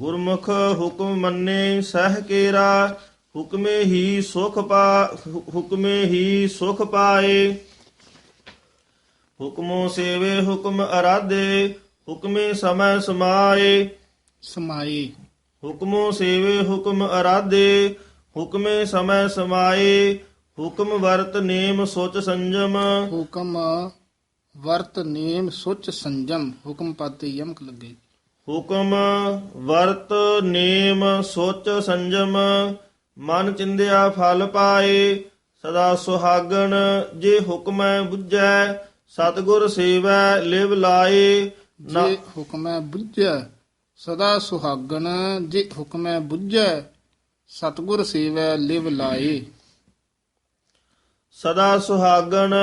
ਗੁਰਮੁਖ ਹੁਕਮ ਮੰਨੇ ਸਹਿ ਕੇਰਾ ਹੁਕਮੇ ਹੀ ਸੁਖ ਪਾ ਹੁਕਮੇ ਹੀ ਸੁਖ ਪਾਏ। ਹੁਕਮੋ ਸੇਵੇ ਹੁਕਮ ਅਰਾਧੇ ਹੁਕਮੇ ਸਮੈ ਸਮਾਏ। ਸਮਾਏ। ਹੁਕਮੋ ਸੇਵੇ ਹੁਕਮ ਅਰਾਧੇ ਹੁਕਮੇ ਸਮੈ ਸਮਾਏ। ਹੁਕਮ ਵਰਤ ਨੇਮ ਸੋਚ ਸੰਜਮ। ਹੁਕਮ ਵਰਤ ਨੇਮ ਸੁਚ ਸੰਜਮ। ਹੁਕਮ ਪਦ ਤੇ ਯਮਕ ਲੱਗੇ। ਹੁਕਮ ਵਰਤ ਨੇਮ ਸੋਚ ਸੰਜਮ ਮਨ ਚਿੰਦਿਆ ਫਲ ਪਾਏ ਸਦਾ ਸੁਹਾਗਣ ਜੇ ਹੁਕਮੈ ਬੁੱਝੈ ਸਤਿਗੁਰ ਸੇਵੈ ਲਿਵ ਲਾਏ। ਜੇ ਹੁਕਮੈ ਬੁੱਝੈ ਸਦਾ ਸੁਹਾਗਣ ਜੇ ਹੁਕਮੈ ਬੁੱਝੈ ਸਤਗੁਰ ਸੇਵੈ ਲਿਵ ਲਾਏ। ਸਦਾ ਸੁਹਾਗਣ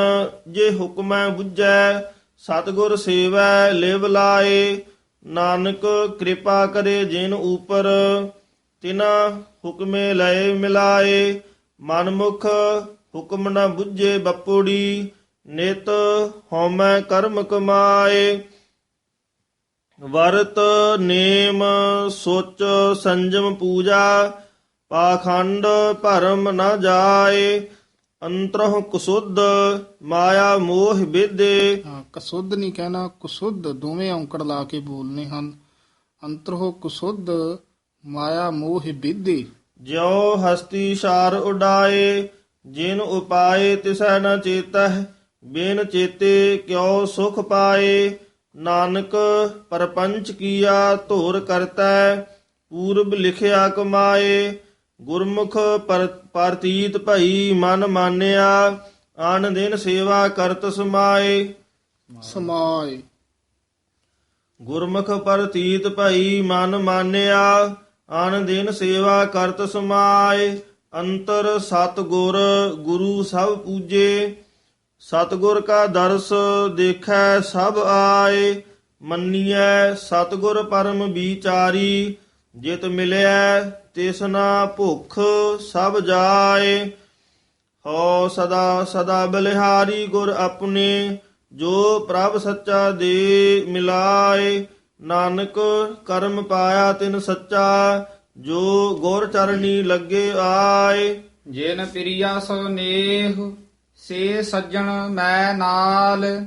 ਜੇ ਹੁਕਮੈ ਬੁੱਝੈ ਸਤਿਗੁਰ ਸੇਵੈ ਲਿਵ ਲਾਏ। ਨਾਨਕ ਕਿਰਪਾ ਕਰੇ ਜਿਨ ਉਪਰ, ਤਿਨਾ ਹੁਕਮੇ ਲਏ ਮਿਲਾਏ, ਮਨਮੁਖ ਹੁਕਮ ਨ ਬੁੱਝੇ ਬਪੂੜੀ, ਨਿਤ ਹਉਮੈ ਕਰਮ ਕਮਾਏ। ਵਰਤ, ਨੇਮ, ਸੋਚ, ਸੰਜਮ, ਪੂਜਾ, ਪਾਖੰਡ, ਭਰਮ ਨਾ ਜਾਏ। ਅੰਤਰਹ ਕੁਸੁੱਧ ਮਾਇਆ ਮੋਹ ਵਿਦੇ ਹਾਂ, ਕਸੁੱਧ ਨਹੀਂ ਕਹਿਣਾ ਕੁਸੁੱਧ ਦੋਵੇਂ ਔਂਕੜ ਲਾ ਕੇ ਬੋਲਨੇ ਹਨ। ਅੰਤਰੋ ਕੁਸੁੱਧ ਮਾਇਆ ਮੋਹ ਵਿਦੇ ਜਿਉ ਹਸਤੀ ਸਾਰ ਉਡਾਏ ਜਿਨ ਉਪਾਏ ਤਿਸੈ ਨ ਚੇਤਹਿ ਬਿਨ ਚੇਤੇ ਕਿਉ ਸੁਖ ਪਾਏ। ਨਾਨਕ ਪਰਪੰਚ ਕੀਆ ਧੁਰ ਕਰਤੈ ਪੂਰਬ ਲਿਖਿਆ ਕਮਾਏ। ਗੁਰਮੁਖ ਪਰ- ਪ੍ਰਤੀਤ ਭਈ ਮਨ ਮਾਨਿਆ ਆਨ ਦਿਨ ਸੇਵਾ ਕਰਤ ਸਮਾਏ। ਸਮਾਏ। ਗੁਰਮੁਖ ਪ੍ਰਤੀਤ ਭਈ ਮਨ ਮਾਨਿਆ ਆਨ ਦਿਨ ਸੇਵਾ ਕਰਤ ਸਮਾਏ। ਅੰਤਰ ਸਤ ਗੁਰ ਗੁਰੂ ਸਭ ਪੂਜੇ ਸਤਗੁਰ ਕਾ ਦਰਸ ਦੇਖੈ ਸਭ ਆਏ। ਮੰਨੀਐ ਸਤਗੁਰ ਪਰਮ ਵਿਚਾਰੀ ਜਿਤ ਮਿਲਿਆ ਤਿਸਨਾ ਭੁਖ ਸਭ ਜਾਏ ਹੋ ਸਦਾ ਸਦਾ ਬਲਿਹਾਰੀ ਗੁਰ ਆਪਣੇ, ਜੋ ਪ੍ਰਭ ਸੱਚਾ ਦੇ ਮਿਲਾਏ। ਨਾਨਕ ਕਰਮ ਪਾਇਆ ਤਿਨ ਸੱਚਾ, ਜੋ ਗੁਰ ਚਰਣੀ ਲੱਗੇ ਆਏ। ਜਿਨ ਪ੍ਰਿਆ ਸੋ ਨੇਹ, ਸੇ ਸੱਜਣ ਮੈਂ ਨਾਲ।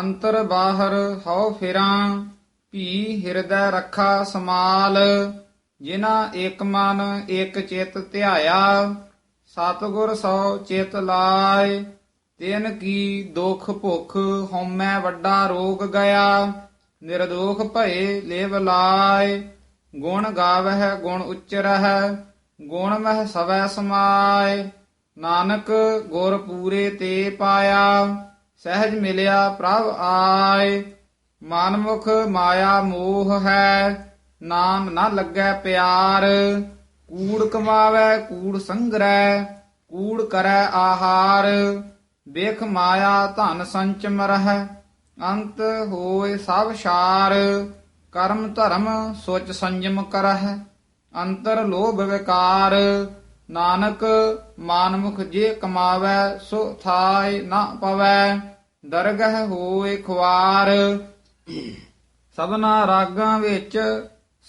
ਅੰਤਰ ਬਾਹਰ ਹਉ ਫਿਰਾਂ, ਭੀ ਹਿਰਦੈ ਰੱਖਾ ਸਮਾਲ। ਜਿਨਾ ਏਕ ਮਨ ਏਕ ਚਿਤ ਧਿਆਇਆ, ਸਤਿਗੁਰ ਸੋ ਚਿਤ ਲਾਏ, ਤਿਨ ਕੀ ਦੁਖ ਭੁਖ ਹਉਮੈ ਵੱਡਾ ਰੋਗ ਗਿਆ ਨਿਰਦੋਖ ਭਏ ਲੇਵ ਲਾਇ ਗੁਣ ਗਾਵਹਿ ਗੁਣ ਉਚਰਹਿ, ਗੁਣ ਮਹਿ ਸਵੈ ਸਮਾਏ, ਨਾਨਕ ਗੁਰ ਪੂਰੇ ਤੇ ਪਾਇਆ, ਸਹਿਜ ਮਿਲਿਆ ਪ੍ਰਭ ਆਏ, ਮਨਮੁਖ ਮਾਇਆ ਮੋਹ ਹੈ ਨਾਮ ਨਾ ਲੱਗੈ ਪਿਆਰ। ਕੂੜ ਕਮਾਵੈ, ਕੂੜ ਸੰਗਰੈ, ਕੂੜ ਕਰੈ ਆਹਾਰ। ਵੇਖ ਮਾਇਆ ਧਨ ਸੰਚ ਮਰਹਿ ਅੰਤ ਹੋਏ ਸਭ ਸਾਰ ਕਰਮ ਧਰਮ ਸੋਚ ਸੰਜਮ ਕਰਹਿ, ਅੰਤਰ ਲੋਭ ਵਿਕਾਰ। ਨਾਨਕ ਮਾਨਮੁਖ ਜੇ ਕਮਾਵੈ, ਸੋ ਥਾਇ ਨਾ ਪਵੈ, ਦਰਗਹ ਹੋਏ ਖੁਆਰ। ਸਭਨਾ ਰਾਗਾਂ ਵਿੱਚ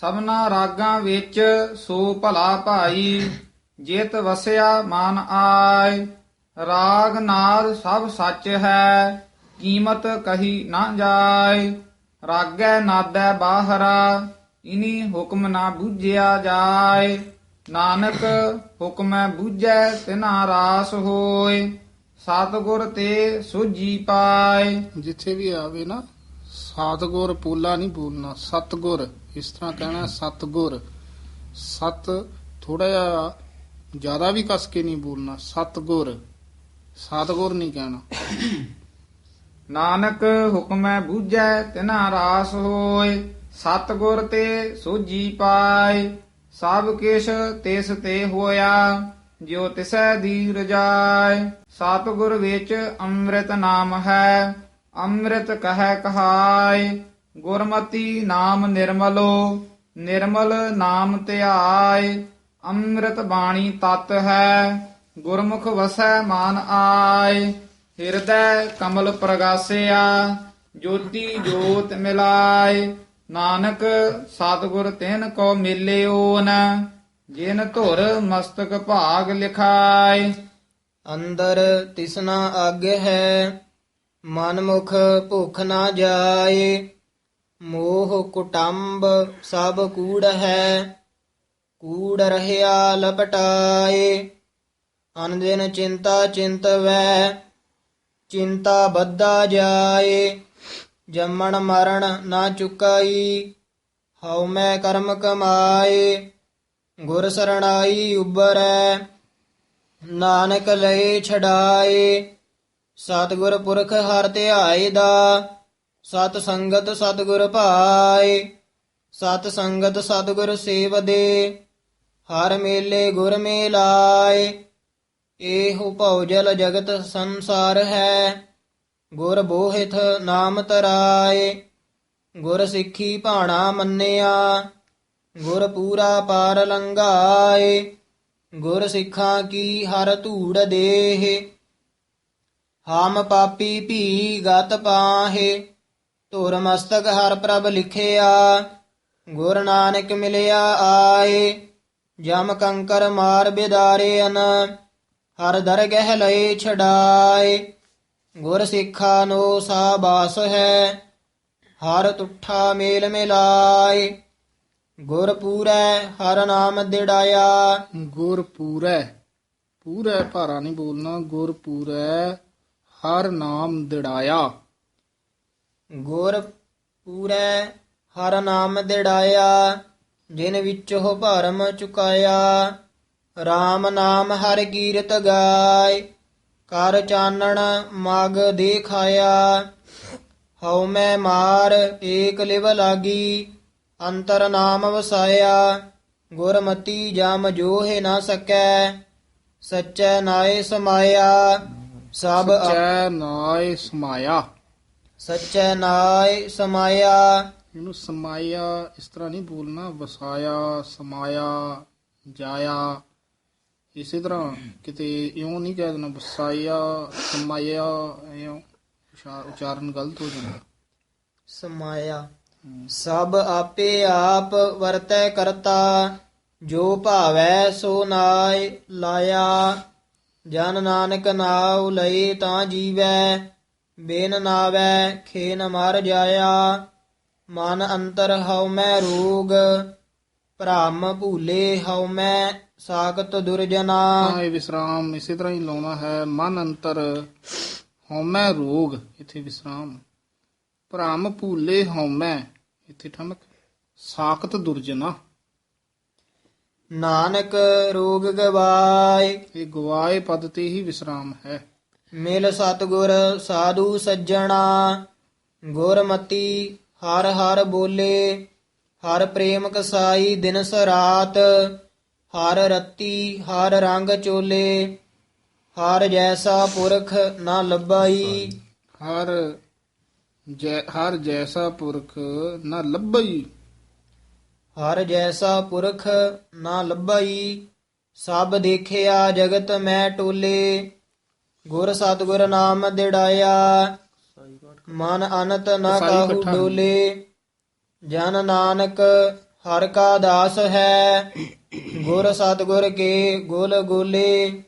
ਸਭਨਾ ਰਾਗਾਂ ਵਿੱਚ ਸੋ ਭਲਾ ਭਾਈ, ਜੇਤ ਵਸਿਆ ਮਨ ਆਏ। ਰਾਗ ਨਾਦ ਸਭ ਸੱਚ ਹੈ, ਕੀਮਤ ਕਹੀ ਨਾ ਜਾਏ। ਰਾਗੈ ਨਾਦੈ ਬਾਹਰਾ, ਇਨੀ ਹੁਕਮ ਨਾ ਬੂਝਿਆ ਜਾਏ। ਨਾਨਕ ਹੁਕਮੈ ਬੂਝੈ ਤਿਨਾ ਰਾਸ ਹੋਏ। ਸਤਿਗੁਰ ਤੇ ਸੁਜੀ ਪਾਏ। ਜਿੱਥੇ ਵੀ ਆਵੇ ਨਾ ਸਤਗੁਰ ਪੂਲਾ ਨਹੀਂ ਬੋਲਣਾ, ਸਤਗੁਰ। ਇਸ ਤਰ੍ਹਾਂ ਕਹਿਣਾ ਸਤਗੁਰ। ਸਤ ਥੋੜਾ ਜਿਹਾ ਜ਼ਿਆਦਾ ਵੀ ਕਸ ਕੇ ਨਹੀਂ ਬੋਲਣਾ, ਸਤਗੁਰ। ਸਤਗੁਰ ਨਹੀਂ ਕਹਿਣਾ। ਨਾਨਕ ਹੁਕਮੈ ਬੂਝੈ, ਤਿਨਾ ਰਾਸ ਹੋਏ। ਸਤਿਗੁਰ ਤੇ ਸੋਜੀ ਪਾਏ। ਸਭ ਕਿਛ ਤਿਸ ਤੇ ਹੋਇਆ ਜੋ ਤਿਸੈ ਦੀ ਰਜਾਏ ਸਤਿਗੁਰ ਵਿੱਚ ਅੰਮ੍ਰਿਤ ਨਾਮ ਹੈ। ਅੰਮ੍ਰਿਤ ਕਹੈ ਕਹਾਇ, ਗੁਰਮਤੀ ਨਾਮ ਨਿਰਮਲੋ, ਨਿਰਮਲ ਨਾਮ ਧਿਆਏ ਅੰਮ੍ਰਿਤ ਬਾਣੀ ਤਤ ਹੈ, ਗੁਰਮੁਖ ਵਸੈ ਮਾਨ ਆਏ ਹਿਰਦੈ ਕਮਲ ਪ੍ਰਗਾਸਿਆ, ਜੋਤੀ ਜੋਤ ਮਿਲਾਏ ਨਾਨਕ ਸਤਿਗੁਰ ਤਿਨ ਕੋ ਮਿਲਿਓਨ ਜਿਨ ਧੁਰ ਮਸਤਕ ਭਾਗ ਲਿਖਾਏ ਅੰਦਰ ਤਿਸਨਾ ਆਗੇ ਹੈ ਮਨ ਮੁਖ ਭੁਖ ਨਾ ਜਾਏ, ਮੋਹ ਕੁਟੰਬ ਸਭ ਕੂੜ ਹੈ, ਕੂੜ ਰਹਿਆ ਲਪਟਾਏ। ਅਨ ਚਿੰਤਾ ਚਿੰਤ ਵੈ, ਚਿੰਤਾ ਬੱਧਾ ਜਾਏ। ਜੰਮਣ ਮਰਨ ਨਾ ਚੁਕਾਈ, ਹਉ ਮੈਂ ਕਰਮ ਕਮਾਏ। ਗੁਰ ਸਰਣਾਈ ਉਬਰੈ, ਨਾਨਕ ਲਏ ਛਡਾਏ। ਸਤਿਗੁਰ ਪੁਰਖ ਹਰ ਧਿਆਏ ਦਾ, ਸਤ ਸੰਗਤ ਸਤਿਗੁਰ ਭਾਏ, ਸਤ ਸੰਗਤ ਸਤਿਗੁਰ ਸੇਵਦੇ, ਹਰ ਮੇਲੇ ਗੁਰ ਮੇਲਾਏ, ਇਹੋ ਭਉਜਲ ਜਗਤ ਸੰਸਾਰ ਹੈ, ਗੁਰ ਬੋਹਿਥ ਨਾਮ ਤਰਾਏ, ਗੁਰ ਸਿੱਖੀ ਭਾਣਾ ਮੰਨਿਆ, ਗੁਰ ਪੂਰਾ ਪਾਰ ਲੰਘਾਏ, ਗੁਰ ਸਿੱਖਾਂ ਕੀ ਹਰ ਧੂੜ ਦੇਹ ਹਾਮ ਪਾਪੀ ਭੀ ਗਤ ਪਾਹੇ, ਧੁਰ ਮਸਤਕ ਹਰ ਪ੍ਰਭ ਲਿਖਿਆ, ਗੁਰ ਨਾਨਕ ਮਿਲਿਆ ਆਏ, ਜਮ ਕੰਕਰ ਮਾਰ ਬਿਦਾਰੇ ਅਨ ਹਰ ਦਰਗਹਿ ਲਏ ਛਡਾਏ। ਗੁਰ ਸਿੱਖਾ ਨੋ ਸਾਬਾਸ ਹੈ, ਹਰ ਤੁਠਾ ਮੇਲ ਮਿਲਾਏ। ਗੁਰ ਪੂਰੈ, ਹਰ ਨਾਮ ਦਿੜਾਇਆ। ਗੁਰ ਪੂਰੈ ਪੂਰੈ ਭਾਰਾ ਨਹੀਂ ਬੋਲਣਾ, ਗੁਰ ਪੂਰੈ ਹਰ ਨਾਮ ਦਿੜਾਇਆ। ਗੁਰ ਪੂਰੈ, ਹਰ ਨਾਮ ਦਿੜਾਇਆ, ਜਿਨ ਹੋ ਭਰਮ ਚੁਕਾਇਆ। RAM ਨਾਮ ਹਰ ਕੀਰਤ ਗਾਏ ਕਰ ਚਾਨਣ ਮਗ ਦੇਖਾਇਆ। ਹਉ ਮੈਂ ਮਾਰ, ਏਕ ਲਿਵ ਲਾਗੀ, ਅੰਤਰ ਨਾਮ ਵਸਾਇਆ। ਗੁਰਮਤੀ ਜਮ ਜੋਹਿ ਨਾ ਸਕੈ, ਸਚੈ ਨਾਏ ਸਮਾਇਆ। ਸਭ ਸਚੈ ਨਾਇ ਸਮਾਇਆ। ਸਚੈ ਨਾਇ ਸਮਾਇਆ। ਇਹਨੂੰ ਸਮਾਇਆ ਇਸ ਤਰ੍ਹਾਂ ਨਹੀਂ ਬੋਲਣਾ ਵਸਾਇਆ ਸਮਾਇਆ ਜਾਇਆ। ਇਸੇ ਤਰ੍ਹਾਂ ਕਿਤੇ ਇਉਂ ਨਹੀਂ ਕਹਿ ਦੇਣਾ ਵਸਾਇਆ ਸਮਾਇਆ ਇਉਂ ਉਚਾਰ- ਉਚਾਰਨ ਗਲਤ ਹੋ ਜਾਂਦਾ। ਸਮਾਇਆ। ਸਭ ਆਪੇ ਆਪ ਵਰਤੈ ਕਰਤਾ ਜੋ ਭਾਵੈ ਸੋ ਨਾਇ ਲਾਇਆ। ਜਨ ਨਾਨਕ ਨਾਉ ਲਈ ਤਾਂ ਜੀਵੈ, ਬਿਨ ਨਾਵੈ ਖੇ ਮਰ ਜਾਇਆ। ਮਨ ਅੰਤਰ ਹਉ ਮੈਂ ਰੋਗ, ਭ੍ਰਮ ਭੂਲੇ ਹਉ ਮੈਂ ਸਾਖਤ ਦੁਰਜਨਾ। ਹਾਂ ਇਹ ਵਿਸਰਾਮ, ਇਸੇ ਤਰ੍ਹਾਂ ਹੀ ਲਾਉਣਾ ਹੈ। ਮਨ ਅੰਤਰ ਹਉਮੈ ਰੋਗ, ਇੱਥੇ ਵਿਸਰਾਮ। ਭ੍ਰਮ ਭੂਲੇ ਹਉਮੈ ਇੱਥੇ ਠਮਕ। ਸਾਖਤ ਦੁਰਜਨਾ। ਨਾਨਕ ਰੋਗ ਗਵਾਏ, ਇਹ ਗਵਾਏ ਪਦ ਤੇ ਹੀ ਵਿਸਰਾਮ ਹੈ। ਮਿਲ ਸਤਗੁਰ ਸਾਧੂ ਸੱਜਣਾ, ਗੁਰਮਤੀ ਹਰ ਹਰ ਬੋਲੇ, ਹਰ ਪ੍ਰੇਮ ਕਸਾਈ ਦਿਨ ਸਰਾਤ ਹਰ ਰਤੀ ਹਰ ਰੰਗ ਚੋਲੇ, ਹਰ ਜੈਸਾ ਪੁਰਖ ਨਾ ਲੱਭਾਈ। ਹਰ ਜੈ ਹਰ ਜੈਸਾ ਪੁਰਖ ਨਾ ਲੱਭਈ। ਹਰ ਜੈਸਾ ਪੁਰਖ ਨਾ ਲੱਭਾਈ ਸਭ ਦੇਖਿਆ ਜਗਤ ਮੈਂ ਟੋਲੇ। ਗੁਰ ਸਤਗੁਰ ਨਾਮ ਦਿੜਾਇਆ ਮਨ ਅਨਤ ਨ ਕਾਹੂ। ਡੋਲੇ। ਜਨ ਨਾਨਕ ਹਰ ਕਾ ਦਾਸ ਹੈ ਗੁਰ ਸਤਗੁਰ ਕੇ ਗੁਲ ਗੋਲੇ।